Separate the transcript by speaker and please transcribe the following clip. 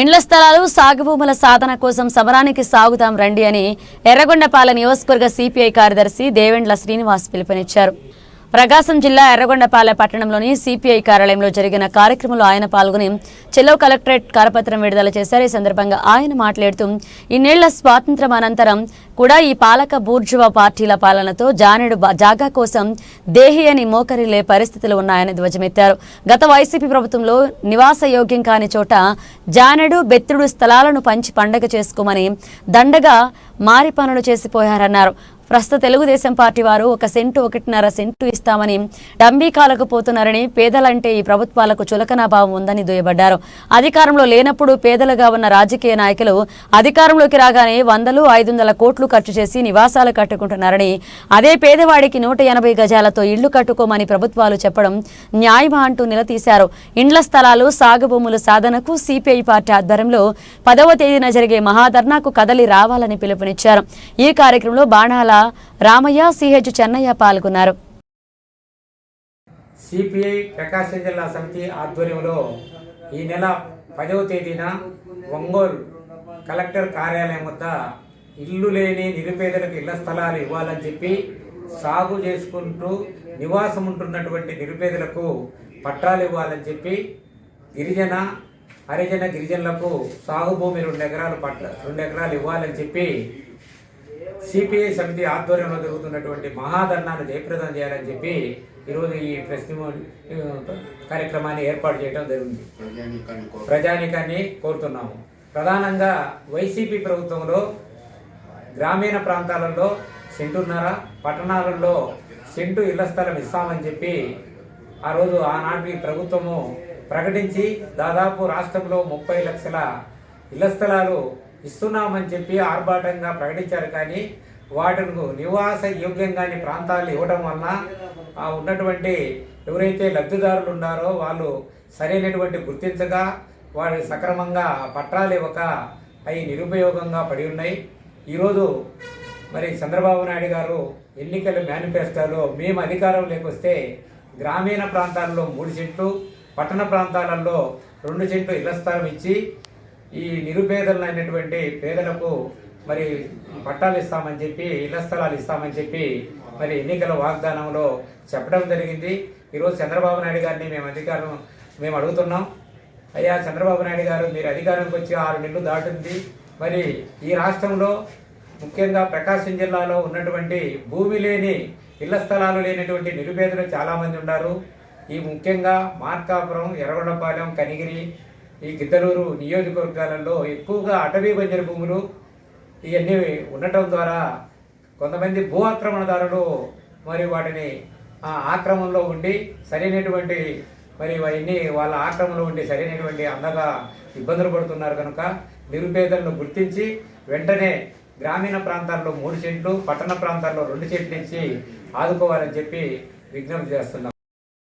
Speaker 1: ఇండ్ల స్థలాలు సాగు భూముల సాధన కోసం సమరానికి సాగుతాం రండి అని ఎర్రగొండపాల నియోజకవర్గ సిపిఐ కార్యదర్శి దేవెండ్ల శ్రీనివాస్ పిలుపునిచ్చారు. ప్రకాశం జిల్లా ఎర్రగొండపాలె పట్టణంలోని సిపిఐ కార్యాలయంలో జరిగిన కార్యక్రమంలో ఆయన పాల్గొని చెలో కలెక్టరేట్ కరపత్రం విడుదల చేశారు. ఈ సందర్భంగా ఆయన మాట్లాడుతూ ఇన్నేళ్ళ స్వాతంత్రం అనంతరం కూడా ఈ పాలక బూర్జువా పార్టీల పాలనతో జానెడు బ- జాగా కోసం దేహి అని మోకరిలే పరిస్థితులు ఉన్నాయని ధ్వజమెత్తారు. గత వైసీపీ ప్రభుత్వంలో నివాస యోగ్యం కాని చోట జానెడు బెత్తుడు స్థలాలను పంచి పండగ చేసుకోమని దండగా మారి పనులు చేసిపోయారన్నారు. ప్రస్తుత తెలుగుదేశం పార్టీ వారు ఒక సెంటు ఒకటిన్నర సెంటు ఇస్తామని డంబీకాలకు పోతున్నారని పేదలంటే ఈ ప్రభుత్వాలకు చులకనా భావం ఉందని దుయ్యబడ్డారు. అధికారంలో లేనప్పుడు పేదలుగా ఉన్న రాజకీయ నాయకులు అధికారంలోకి రాగానే వందలు ఐదు వందల కోట్లు ఖర్చు చేసి నివాసాలు కట్టుకుంటున్నారని అదే పేదవాడికి నూట ఎనభై గజాలతో ఇళ్ళు కట్టుకోమని ప్రభుత్వాలు చెప్పడం న్యాయమా అంటూ నిలదీశారు. ఇండ్ల స్థలాలు సాగు భూముల సాధనకు సిపిఐ పార్టీ ఆధ్వర్యంలో పదవ తేదీన జరిగే మహాధర్నాకు కదలి రావాలని పిలుపునిచ్చారు. ఈ కార్యక్రమంలో బాణాల రామయ్య సిహెచ్ చెన్నయ్య పాల్గొన్నారు.
Speaker 2: సిపిఐ ప్రకాశం జిల్లా సమితి ఆధ్వర్యంలో ఈ నెల పదవ తేదీన ఒంగోలు కలెక్టర్ కార్యాలయం వద్ద ఇల్లు లేని నిరుపేదలకు ఇళ్ళ స్థలాలు ఇవ్వాలని చెప్పి సాగు చేసుకుంటూ నివాసం ఉంటున్నటువంటి నిరుపేదలకు పట్టాలు ఇవ్వాలని చెప్పి గిరిజన హరిజన గిరిజనులకు సాగు భూమి రెండు ఎకరాలు పట్ట రెండు ఎకరాలు ఇవ్వాలని చెప్పి సిపిఐ సమితి ఆధ్వర్యంలో జరుగుతున్నటువంటి మహాధర్నాను జయప్రదం చేయాలని చెప్పి ఈరోజు ఈ ప్రెస్ కార్యక్రమాన్ని ఏర్పాటు చేయడం జరిగింది. ప్రజానికాన్ని కోరుతున్నాము. ప్రధానంగా వైసీపీ ప్రభుత్వంలో గ్రామీణ ప్రాంతాలలో సెంటున్నర పట్టణాలలో సెంటు ఇళ్ళ స్థలం ఇస్తామని చెప్పి ఆ రోజు ఆనాటి ప్రభుత్వము ప్రకటించి దాదాపు రాష్ట్రంలో ముప్పై లక్షల ఇళ్ళ స్థలాలు ఇస్తున్నామని చెప్పి ఆర్భాటంగా ప్రకటించారు. కానీ వాటిని నివాస యోగ్యంగాని ప్రాంతాలు ఇవ్వడం వలన ఉన్నటువంటి ఎవరైతే లబ్ధిదారులు ఉన్నారో వాళ్ళు సరైనటువంటి గుర్తించగా వారి సక్రమంగా పట్టాలు ఇవ్వక అవి నిరుపయోగంగా పడి ఉన్నాయి. ఈరోజు మరి చంద్రబాబు నాయుడు గారు ఎన్నికల మేనిఫెస్టోలో మేము అధికారం లేకొస్తే గ్రామీణ ప్రాంతాల్లో మూడు సెంట్లు పట్టణ ప్రాంతాలలో రెండు సెంట్లు ఇళ్ళ స్థలం ఇచ్చి ఈ నిరుపేదలైనటువంటి పేదలకు మరి పట్టాలు ఇస్తామని చెప్పి ఇళ్ళ స్థలాలు ఇస్తామని చెప్పి మరి ఎన్నికల వాగ్దానంలో చెప్పడం జరిగింది. ఈరోజు చంద్రబాబు నాయుడు గారిని మేము అధికారం మేము అడుగుతున్నాం. అయ్యా చంద్రబాబు నాయుడు గారు మీరు అధికారంకి వచ్చి ఆరు నెలలు దాటింది. మరి ఈ రాష్ట్రంలో ముఖ్యంగా ప్రకాశం జిల్లాలో ఉన్నటువంటి భూమి లేని ఇళ్ళ స్థలాలు లేనటువంటి నిరుపేదలు చాలామంది ఉన్నారు. ఈ ముఖ్యంగా మార్కాపురం ఎర్రగొండపాలెం కనిగిరి ఈ గిద్దలూరు నియోజకవర్గాలలో ఎక్కువగా అటవీ బంజరు భూములు ఇవన్నీ ఉండటం ద్వారా కొంతమంది భూ ఆక్రమణదారులు మరి వాటిని ఆ ఆక్రమణలో ఉండి సరైనటువంటి మరి అవన్నీ వాళ్ళ ఆక్రమణలో ఉండి సరైనటువంటి అందగా ఇబ్బందులు పడుతున్నారు కనుక నిరుపేదలను గుర్తించి వెంటనే గ్రామీణ ప్రాంతాల్లో మూడు సెంట్లు పట్టణ ప్రాంతాల్లో రెండు సెంట్లు ఇచ్చి ఆదుకోవాలని చెప్పి విజ్ఞప్తి చేస్తున్నాం.